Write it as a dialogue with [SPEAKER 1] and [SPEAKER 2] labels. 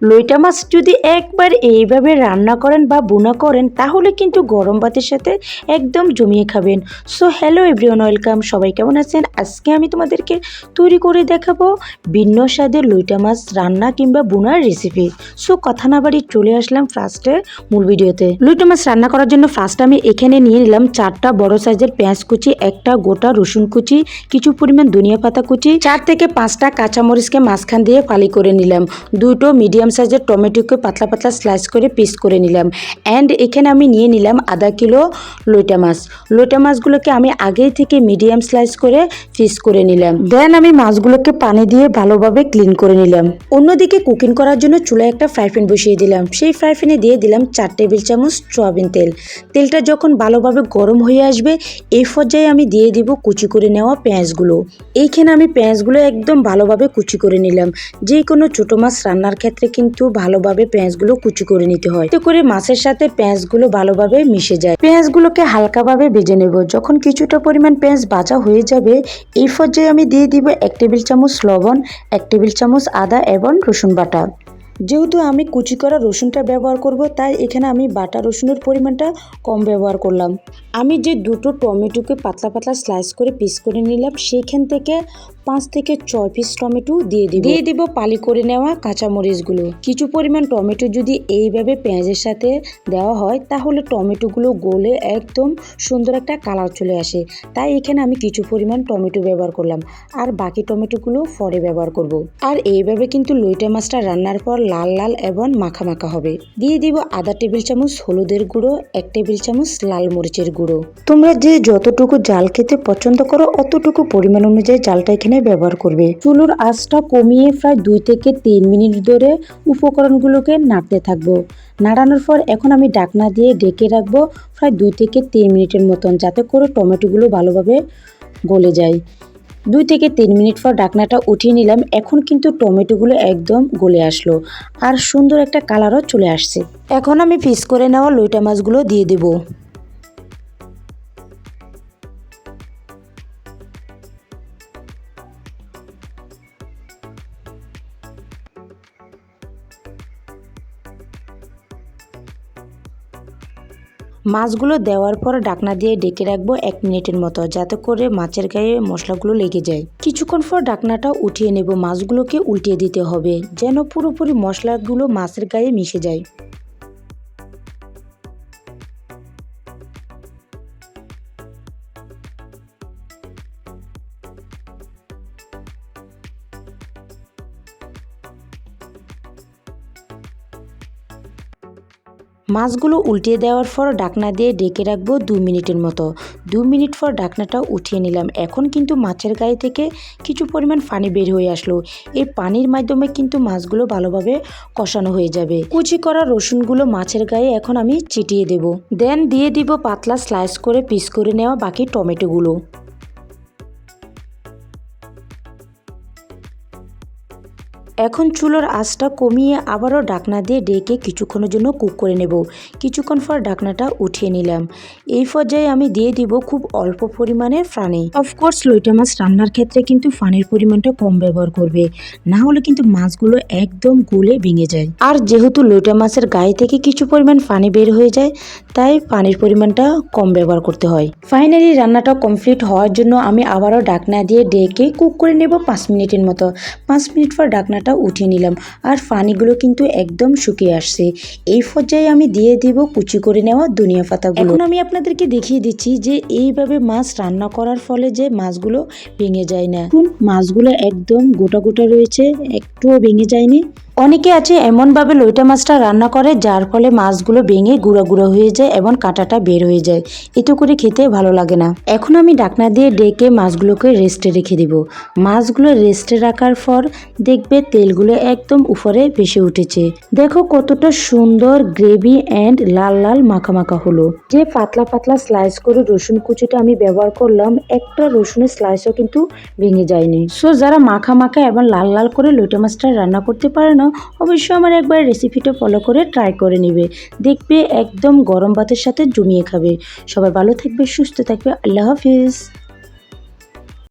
[SPEAKER 1] লইটা মাছ যদি একবার এইভাবে রান্না করেন বা বোনা করেন, তাহলে কিন্তু গরম ভাতের সাথে একদম জমিয়ে খাবেন। সো হ্যালো এভরিওয়ান ওয়েলকাম সবাই কেমন আছেন? আজকে আমি তোমাদেরকে তৈরি করে দেখাবো ভিন্ন স্বাদের লইটা মাছ রান্না কিংবা বোনার রেসিপি সো কথা না বাড়ি চলে আসলাম ফার্স্টে মূল ভিডিওতে। লইটা মাছ রান্না করার জন্য ফার্স্ট আমি এখানে নিয়ে নিলাম চারটা বড় সাইজের পেঁয়াজ কুচি, একটা গোটা রসুন কুচি, কিছু পরিমাণ ধনিয়া পাতা কুচি, চার থেকে পাঁচটা কাঁচামরিচকে মাঝখান দিয়ে ফালি করে নিলাম। দুটো মিডিয়াম সাইজের টমেটোকে পাতলা পাতলা স্লাইস করে পিস করে নিলাম। অ্যান্ড এখানে আমি নিয়ে নিলাম আধা কিলো লইটা মাছ। লইটা মাছগুলোকে আমি আগেই থেকে মিডিয়াম স্লাইস করে পিস করে নিলাম। দেন আমি মাছগুলোকে পানি দিয়ে ভালোভাবে ক্লিন করে নিলাম। অন্যদিকে কুকিং করার জন্য চুলায় একটা ফ্রাই প্যান বসিয়ে দিলাম। সেই ফ্রাই প্যানে দিয়ে দিলাম চার টেবিল চামচ সয়াবিন তেল। তেলটা যখন ভালোভাবে গরম হয়ে আসবে, এই পর্যায়ে আমি দিয়ে দিব কুচি করে নেওয়া পেঁয়াজগুলো। এইখানে আমি পেঁয়াজগুলো একদম ভালোভাবে কুচি করে নিলাম। যে কোনো ছোটো মাছ রান্নার ক্ষেত্রে কিন্তু ভালোভাবে পেঁয়াজগুলো কুচি করে নিতে হয়। এতে করে মাছের সাথে পেঁয়াজগুলো ভালোভাবে মিশে যায়। পেঁয়াজগুলোকে হালকাভাবে ভেজে নেব। যখন কিছুটা পরিমাণ পেঁয়াজ ভাজা হয়ে যাবে, এই পর্যায়ে আমি দিয়ে দিব এক টেবিল চামচ লবণ, এক টেবিল চামচ আদা এবং রসুন বাটা। যেহেতু আমি কুচি করা রসুনটা ব্যবহার করব তাই এখানে আমি বাটা রসুনের পরিমাণটা কম ব্যবহার করলাম। আমি যে দুটো টমেটোকে পাতলা পাতলা স্লাইস করে পিস করে নিলাম সেইখান থেকে পাঁচ থেকে ছয় পিস টমেটো দিয়ে দিব। দিয়ে দিব পালি করে নেওয়া কাঁচামরিচগুলো। কিছু পরিমাণ টমেটো যদি এইভাবে পেঁয়াজের সাথে দেওয়া হয় তাহলে টমেটোগুলো গলে একদম সুন্দর একটা কালার চলে আসে। তাই এখানে আমি কিছু পরিমাণ টমেটো ব্যবহার করলাম। আর বাকি টমেটোগুলো পরে ব্যবহার করব। আর এইভাবে কিন্তু লইটা মাছটা রান্নার পর লাল লাল এবং মাখা মাখা হবে। দিয়ে দিব আধা টেবিল চামচ হলুদের গুঁড়ো, এক টেবিল চামচ লাল মরিচের গুঁড়ো। তোমরা যে যতটুকু জাল খেতে পছন্দ করো, অতটুকু পরিমাণ অনুযায়ী জালটা এখানে ব্যবহার করবে। চুলোর আঁচটা কমিয়ে প্রায় দুই থেকে তিন মিনিট ধরে উপকরণগুলোকে নাড়তে থাকব। নাড়ানোর পর এখন আমি ডাকনা দিয়ে ডেকে রাখব প্রায় দুই থেকে তিন মিনিটের মতন, যাতে করে টমেটোগুলো ভালোভাবে গলে যায়। দুই থেকে তিন মিনিট পর ডাকনাটা উঠিয়ে নিলাম। এখন কিন্তু টমেটোগুলো একদম গলে আসলো। আর সুন্দর একটা কালারও চলে আসছে। এখন আমি পিস করে নেওয়া লইটা মাছগুলো দিয়ে দেবো। মাছগুলো দেওয়ার পর ডাকনা দিয়ে ডেকে রাখব এক মিনিটের মতো, যাতে করে মাছের গায়ে মশলাগুলো লেগে যায়। কিছুক্ষণ পর ডাকনাটা উঠিয়ে নেব, মাছগুলোকে উল্টিয়ে দিতে হবে, যেন পুরোপুরি মশলাগুলো মাছের গায়ে মিশে যায়। মাছগুলো উল্টিয়ে দেওয়ার পর ডাকনা দিয়ে ডেকে রাখব দু মিনিটের মতো। দু মিনিট পর ডাকনাটা উঠিয়ে নিলাম। এখন কিন্তু মাছের গায়ে থেকে কিছু পরিমাণ পানি বের হয়ে আসলো। এই পানির মাধ্যমে কিন্তু মাছগুলো ভালোভাবে কষানো হয়ে যাবে। কুচি করা রসুনগুলো মাছের গায়ে এখন আমি চিটিয়ে দেব। দেন দিয়ে দিব পাতলা স্লাইস করে পিস করে নেওয়া বাকি টমেটোগুলো। এখন চুলোর আঁচটা কমিয়ে আবারও ডাকনা দিয়ে ডেকে কিছুক্ষণের জন্য কুক করে নেব। কিছুক্ষণ পর ডাকনাটা উঠিয়ে নিলাম। এই পর্যায়ে আমি দিয়ে দিব খুব অল্প পরিমাণের ফানি। অফকোর্স লইটা মাছ রান্নার ক্ষেত্রে কিন্তু ফানির পরিমাণটা কম ব্যবহার করবে। না হলে কিন্তু মাছগুলো একদম গলে ভেঙে যায়। আর যেহেতু লইটা মাছের গায়ে থেকে কিছু পরিমাণ পানি বের হয়ে যায় তাই পানির পরিমাণটা কম ব্যবহার করতে হয়। ফাইনালি রান্নাটা কমপ্লিট হওয়ার জন্য আমি আবারও ডাকনা দিয়ে ডেকে কুক করে নেব পাঁচ মিনিটের মতো। পাঁচ মিনিট পর ডাকনাটা উঠিয়ে নিলাম। আর পানিগুলো কিন্তু একদম শুকিয়ে আসছে। এই পর্যায়ে আমি দিয়ে দিব কুচি করে নেওয়া দুনিয়া পাতাগুলো। এখন আমি আপনাদেরকে দেখিয়ে দিচ্ছি যে এইভাবে মাছ রান্না করার ফলে যে মাছগুলো ভেঙে যায় না। মাছগুলো একদম গোটা গোটা রয়েছে, একটুও ভেঙে যায়নি। অনেকে আছে এমনভাবে লইটা মাছটা রান্না করে, যার ফলে মাছগুলো ভেঙে গুঁড়া গুঁড়া হয়ে যায় এবং কাঁটাটা বের হয়ে যায়। এতে করে খেতে ভালো লাগে না। এখন আমি ডাকনা দিয়ে ডেকে মাছগুলোকে রেস্টে রেখে দিব। মাছগুলো রেস্টে রাখার পর দেখবে তেলগুলো একদম উপরে ভেসে উঠেছে। দেখো কতটা সুন্দর গ্রেভি অ্যান্ড লাল লাল মাখা মাখা হলো। যে পাতলা পাতলা স্লাইস করে রসুন কুচিটা আমি ব্যবহার করলাম, একটা রসুনের স্লাইসও কিন্তু ভেঙে যায়নি। সো যারা মাখা মাখা এবং লাল লাল করে লইটা মাছটা রান্না করতে পারে না অবশ্যই আমার একবার রেসিপিটা ফলো করে ট্রাই করে নেবে। দেখবে একদম গরম ভাতের সাথে জমিয়ে খাবে। সবাই ভালো থাকবে, সুস্থ থাকবে, আল্লাহ হাফিজ।